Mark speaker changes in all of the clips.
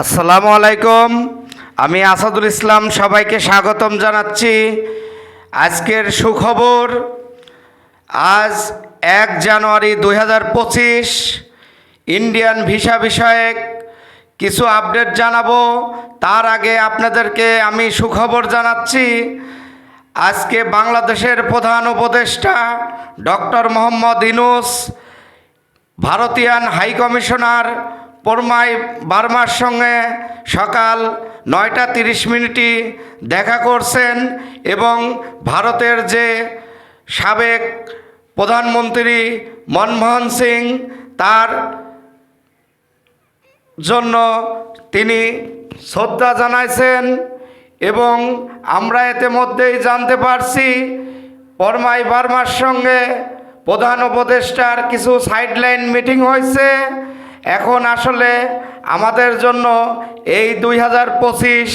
Speaker 1: আসসালামু আলাইকুম। আমি আসাদুল ইসলাম, সবাইকে স্বাগতম জানাচ্ছি। আজকের সুখবর, আজ এক জানুয়ারি দুই হাজার পঁচিশ, ইন্ডিয়ান ভিসা বিষয়ক কিছু আপডেট জানাব। তার আগে আপনাদেরকে আমি সুখবর জানাচ্ছি। আজকে বাংলাদেশের প্রধান উপদেষ্টা ডক্টর মোহাম্মদ ইনুস ভারতীয়ান হাই কমিশনার পরমাই বার্মার সঙ্গে সকাল নয়টা তিরিশ মিনিটই দেখা করছেন এবং ভারতের যে সাবেক প্রধানমন্ত্রী মনমোহন সিং, তার জন্য তিনি শ্রদ্ধা জানাইছেন এবং আমরা এতে মধ্যেই জানতে পারছি পরমাই বার্মার সঙ্গে প্রধান উপদেষ্টার কিছু সাইডলাইন মিটিং হয়েছে। এখন আসলে আমাদের জন্য এই দুই হাজার পঁচিশ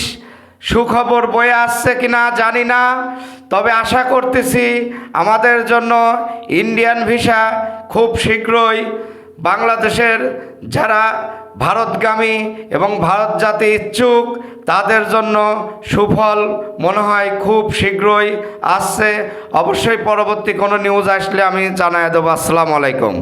Speaker 1: সুখবর বয়ে আসছে কিনা জানি না, তবে আশা করতেছি আমাদের জন্য ইন্ডিয়ান ভিসা খুব শীঘ্রই বাংলাদেশের যারা ভারতগামী এবং ভারত জাতি ইচ্ছুক, তাদের জন্য সুফল মনে হয় খুব শীঘ্রই আসছে। অবশ্যই পরবর্তী কোনো নিউজ আসলে আমি জানাই দেবো। আসসালামু আলাইকুম।